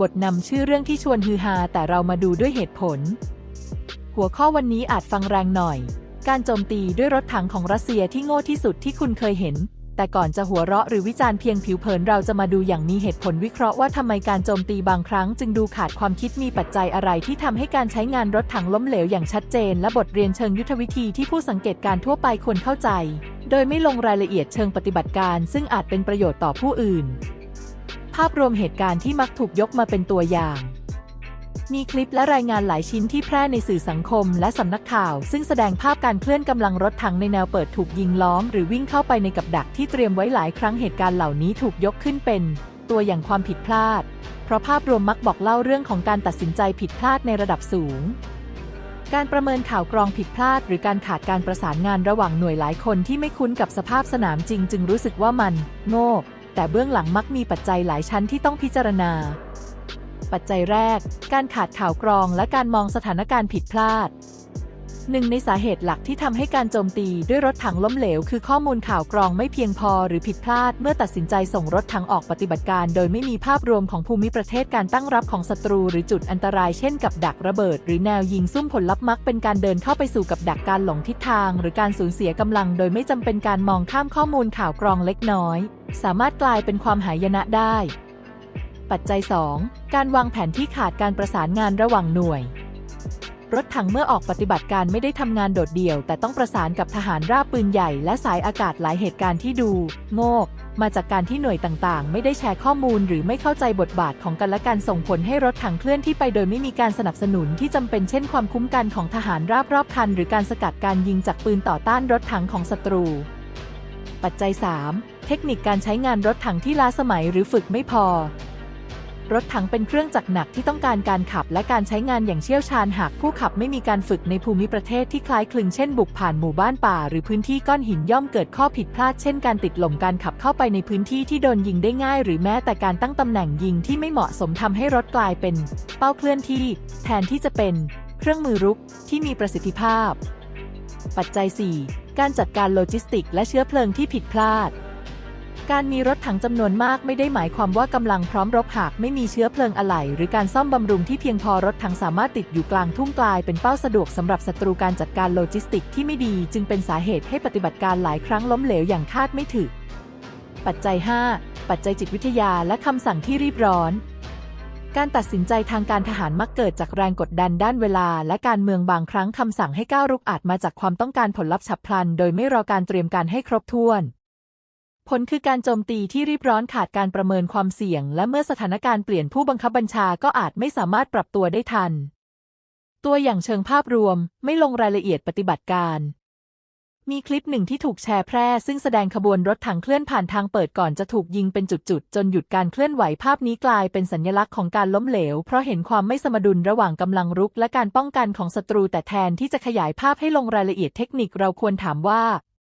บทนำชื่อเรื่องที่ชวนฮือฮาแต่เรามาดูด้วยเหตุผล หัวข้อวันนี้อาจฟังแรงหน่อย การโจมตีด้วยรถถังของรัสเซียที่โง่ที่สุดที่คุณเคยเห็น แต่ก่อนจะหัวเราะหรือวิจารณ์เพียงผิวเผินเราจะมาดูอย่างมีเหตุผลวิเคราะห์ว่าทำไมการโจมตีบางครั้งจึงดูขาดความคิดมีปัจจัยอะไรที่ทำให้การใช้งานรถถังล้มเหลวอย่างชัดเจน และบทเรียนเชิงยุทธวิธีที่ผู้สังเกตการทั่วไปควรเข้าใจ โดยไม่ลงรายละเอียดเชิงปฏิบัติการ ซึ่งอาจเป็นประโยชน์ต่อผู้อื่นาพรวมเหตุการณ์ที่มักถูกยกมาเป็นตัวอย่าง มีคลิปและรายงานหลายชิ้นที่แพร่ในสื่อสังคมและสำนักข่าว ซึ่งแสดงภาพการเคลื่อนกำลังรถถังในแนวเปิดถูกยิงล้อม หรือวิ่งเข้าไปในกับดักที่เตรียมไว้หลายครั้งเหตุการณ์เหล่านี้ถูกยกขึ้นเป็น ตัวอย่างความผิดพลาด เพราะภาพรวมมักบอกเล่าเรื่องของการตัดสินใจผิดพลาดในระดับสูงการประเมินข่าวกรองผิดพลาด หรือการขาดการประสานงานระหว่างหน่วยหลายคนที่ไม่คุ้นกับสภาพสนามจริง จึงรู้สึกว่ามัน โง่ แต่เบื้องหลังมักมีปัจจัยหลายชั้นที่ต้องพิจารณา ปัจจัยแรก การขาดข่าวกรองและการมองสถานการณ์ผิดพลาด หนึ่งในสาเหตุหลักที่ทำให้การโจมตีด้วยรถถังล้มเหลว คือข้อมูลข่าวกรองไม่เพียงพอหรือผิดพลาด เมื่อตัดสินใจส่งรถถังออกปฏิบัติการ โดยไม่มีภาพรวมของภูมิประเทศการตั้งรับของศัตรู หรือจุดอันตรายเช่นกับดักระเบิด หรือแนวยิงซุ่มผลลัพธ์มักเป็นการเดินเข้าไปสู่กับดักการหลงทิศทาง หรือการสูญเสียกำลัง โดยไม่จำเป็นการมองข้ามข้อมูลข่าวกรองเล็กน้อย สามารถกลายเป็นความหายนะได้ ปัจจัย 2 การวางแผนที่ขาดการประสานงานระหว่างหน่วย รถถังเมื่อออกปฏิบัติการไม่ได้ทำงานโดดเดี่ยว แต่ต้องประสานกับทหารราบปืนใหญ่และสายอากาศหลายเหตุการณ์ที่ดู โง่มาจากการที่หน่วยต่างๆ ไม่ได้แชร์ข้อมูลหรือไม่เข้าใจบทบาทของกันและกันส่งผลให้รถถังเคลื่อนที่ไปโดยไม่มีการสนับสนุนที่จำเป็นเช่นความคุ้มกันของทหารราบรอบคัน หรือการสกัดการยิงจากปืนต่อต้านรถถังของศัตรู ปัจจัย 3 เทคนิคการใช้งานรถถังที่ล้าสมัยหรือฝึกไม่พอ รถถังเป็นเครื่องจักรหนักที่ต้องการการขับและการใช้งานอย่างเชี่ยวชาญหากผู้ขับไม่มีการฝึกในภูมิประเทศที่คล้ายคลึงเช่นบุกผ่านหมู่บ้านป่า หรือพื้นที่ก้อนหินย่อมเกิดข้อผิดพลาดเช่นการติดหล่มการขับเข้าไปในพื้นที่ที่โดนยิงได้ง่าย หรือแม้แต่การตั้งตำแหน่งยิงที่ไม่เหมาะสมทำให้รถกลายเป็น เป้าเคลื่อนที่ แทนที่จะเป็น เครื่องมือรุกที่มีประสิทธิภาพ ปัจจัย 4 การจัดการโลจิสติก และเชื้อเพลิงที่ผิดพลาด การมีรถถังจำนวนมากไม่ได้หมายความว่ากำลังพร้อมรบหากไม่มีเชื้อเพลิงอะไหล่หรือการซ่อมบำรุงที่เพียงพอรถถังสามารถติดอยู่กลางทุ่งกลายเป็นเป้าสะดวกสำหรับศัตรูการจัดการโลจิสติกที่ไม่ดี จึงเป็นสาเหตุให้ปฏิบัติการหลายครั้งล้มเหลวอย่างคาดไม่ถึงปัจจัย 5 ปัจจัยจิตวิทยาและคำสั่งที่รีบร้อนการตัดสินใจทางการทหารมักเกิดจากแรงกดดันด้านเวลา และการเมืองบางครั้งคำสั่งให้ก้าวรุกอาจมาจากความต้องการผลลัพธ์ฉับพลัน โดยไม่รอการเตรียมการให้ครบถ้วน ผลคือการโจมตีที่รีบร้อนขาดการประเมินความเสี่ยง และเมื่อสถานการณ์เปลี่ยนผู้บังคับบัญชาก็อาจไม่สามารถปรับตัวได้ทัน ตัวอย่างเชิงภาพรวมไม่ลงรายละเอียดปฏิบัติการ มีคลิปหนึ่งที่ถูกแชร์แพร่ ซึ่งแสดงขบวนรถถังเคลื่อนผ่านทางเปิดก่อนจะถูกยิงเป็นจุดๆ จนหยุดการเคลื่อนไหวภาพนี้กลายเป็นสัญลักษณ์ของการล้มเหลว เพราะเห็นความไม่สมดุลระหว่างกำลังรุก และการป้องกันของศัตรูแต่แทนที่จะขยายภาพให้ลงรายละเอียดเทคนิคเราควรถามว่า